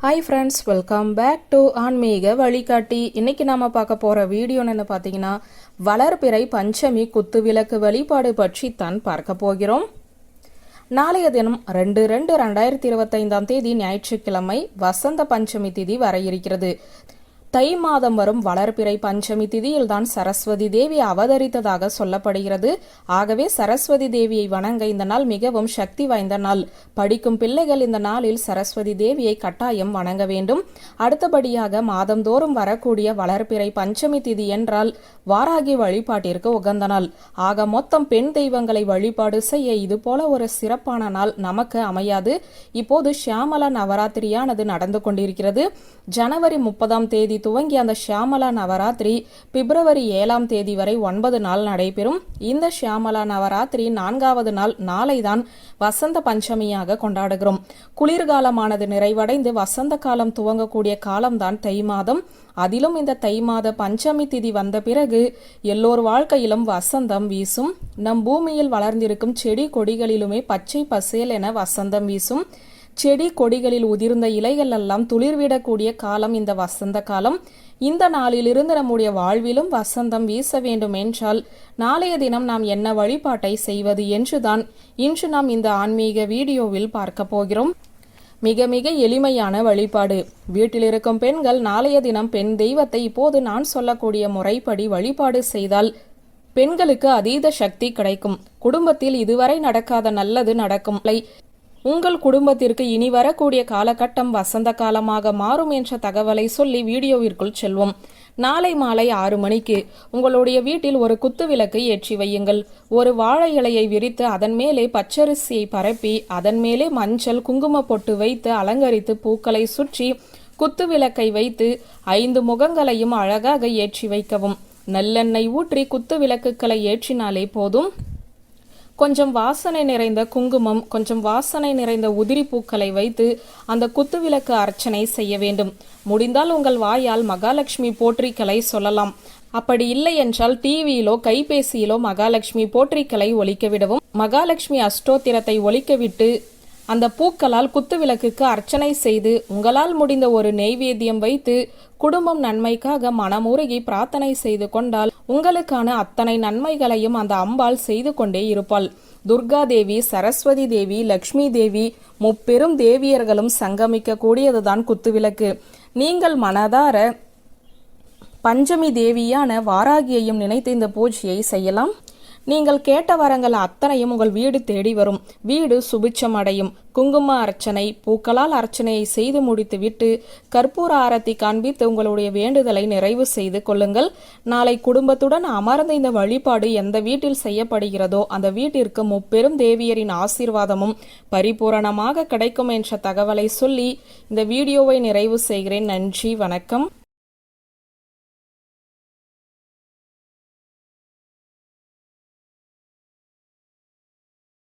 Hi friends welcome back to ஆன்மீக வழிகாட்டி. இன்னைக்கு நாம பார்க்க போற வீடியோ என்ன பார்த்தீங்கன்னா வளர்பிறை பஞ்சமி குத்து விளக்கு வழிபாடு பற்றி தான் பார்க்க போகிறோம். நாளைய தினம் ரெண்டு ரெண்டு ரெண்டாயிரத்தி இருபத்தைந்தாம் தேதி ஞாயிற்றுக்கிழமை வசந்த பஞ்சமி திதி வர இருக்கிறது. தை மாதம் வரும் வளர்பிறை பஞ்சமி திதியில்தான் சரஸ்வதி தேவி அவதரித்ததாக சொல்லப்படுகிறது. ஆகவே சரஸ்வதி தேவியை வணங்க இந்த நாள் மிகவும் சக்தி வாய்ந்த நாள். படிக்கும் பிள்ளைகள் இந்த நாளில் சரஸ்வதி தேவியை கட்டாயம் வணங்க வேண்டும். அடுத்தபடியாக மாதந்தோறும் வரக்கூடிய வளர்பிறை பஞ்சமி திதி என்றால் வாராகி வழிபாட்டிற்கு உகந்த நாள். ஆக மொத்தம் பெண் தெய்வங்களை வழிபாடு செய்ய இது போல ஒரு சிறப்பான நாள் நமக்கு அமையாது. இப்போது ஷியாமலா நவராத்திரியானது நடந்து கொண்டிருக்கிறது. ஜனவரி முப்பதாம் தேதி துவங்கி அந்த ஷியாமலா நவராத்திரி பிப்ரவரி ஏழாம் தேதி வரை ஒன்பது நாள் நடைபெறும். இந்த ஷியாமலா நவராத்திரி நான்காவது நாள் நாளை தான் வசந்த பஞ்சமியாக கொண்டாடுகிறோம். குளிர்காலமானது நிறைவடைந்து வசந்த காலம் துவங்கக்கூடிய காலம்தான் தை மாதம். அதிலும் இந்த தை மாத பஞ்சமி திதி வந்த பிறகு எல்லோர் வாழ்க்கையிலும் வசந்தம் வீசும். நம் பூமியில் வளர்ந்திருக்கும் செடி கொடிகளிலுமே பச்சை பசேல் என வசந்தம் வீசும். செடி கொடிகளில் உதிர்ந்த இலைகள் எல்லாம் துளிர்விடக்கூடிய காலம் இந்த வசந்த காலம். இந்த நாளிலிருந்து நம்முடைய வாழ்விலும் வசந்தம் வீச வேண்டும் என்றால் நாளைய தினம் நாம் என்ன வழிபாட்டை செய்வது என்றுதான் இன்று நாம் இந்த ஆன்மீக வீடியோவில் பார்க்க போகிறோம். மிக மிக எளிமையான வழிபாடு. வீட்டில் இருக்கும் பெண்கள் நாளைய தினம் பெண் தெய்வத்தை இப்போது நான் சொல்லக்கூடிய முறைப்படி வழிபாடு செய்தால் பெண்களுக்கு அதீத சக்தி கிடைக்கும். குடும்பத்தில் இதுவரை நடக்காத நல்லது நடக்கும் உங்கள் குடும்பத்திற்கு இனி வரக்கூடிய காலகட்டம் வசந்த காலமாக மாறும் என்ற தகவலை சொல்லி வீடியோவிற்குள் செல்வோம். நாளை மாலை ஆறு மணிக்கு உங்களுடைய வீட்டில் ஒரு குத்துவிளக்கை ஏற்றி வையுங்கள். ஒரு வாழை இலையை விரித்து அதன் மேலே பச்சரிசியை பரப்பி அதன் மேலே மஞ்சள் குங்கும பொட்டு வைத்து அலங்கரித்து பூக்களை சுற்றி குத்து விளக்கை வைத்து ஐந்து முகங்களையும் அழகாக ஏற்றி வைக்கவும். நல்லெண்ணெய் ஊற்றி குத்து விளக்குகளை ஏற்றினாலே போதும். கொஞ்சம் வாசனை நிறைந்த குங்குமம் கொஞ்சம் வாசனை நிறைந்த உதிரி பூக்களை வைத்து அந்த குத்துவிளக்கு அர்ச்சனை செய்ய வேண்டும். முடிந்தால் உங்கள் வாயால் மகாலட்சுமி போற்றிக்களை சொல்லலாம். அப்படி இல்லை என்றால் டிவியிலோ கைபேசியிலோ மகாலட்சுமி போற்றிகளை ஒலிக்க விடவும் மகாலட்சுமி அஷ்டோத்திரத்தை ஒலிக்க விட்டு அந்த பூக்களால் குத்துவிளக்குக்கு அர்ச்சனை செய்து உங்களால் முடிந்த ஒரு நெய்வேத்தியம் வைத்து குடும்பம் நன்மைக்காக மனமுருகி பிரார்த்தனை செய்து கொண்டால் உங்களுக்கான அத்தனை நன்மைகளையும் அந்த அம்பாள் செய்து கொண்டே இருப்பாள். துர்கா தேவி சரஸ்வதி தேவி லக்ஷ்மி தேவி முப்பெரும் தேவியர்களும் சங்கமிக்க கூடியதுதான் குத்துவிளக்கு. நீங்கள் மனதார பஞ்சமி தேவியான வாராகியையும் நினைத்து இந்த பூஜையை செய்யலாம். நீங்கள் கேட்ட வரங்கள் அத்தனையும் உங்கள் வீடு தேடி வரும். வீடு சுபிச்சம் அடையும். குங்கும அர்ச்சனை பூக்களால் அர்ச்சனையை செய்து முடித்துவிட்டு கற்பூர ஆரத்தி காண்பித்து உங்களுடைய வேண்டுதலை நிறைவு செய்து கொள்ளுங்கள். நாளை குடும்பத்துடன் அமர்ந்த இந்த வழிபாடு எந்த வீட்டில் செய்யப்படுகிறதோ அந்த வீட்டிற்கு முப்பெரும் தேவியரின் ஆசீர்வாதமும் பரிபூரணமாக கிடைக்கும் என்ற தகவலை சொல்லி இந்த வீடியோவை நிறைவு செய்கிறேன். நன்றி வணக்கம்.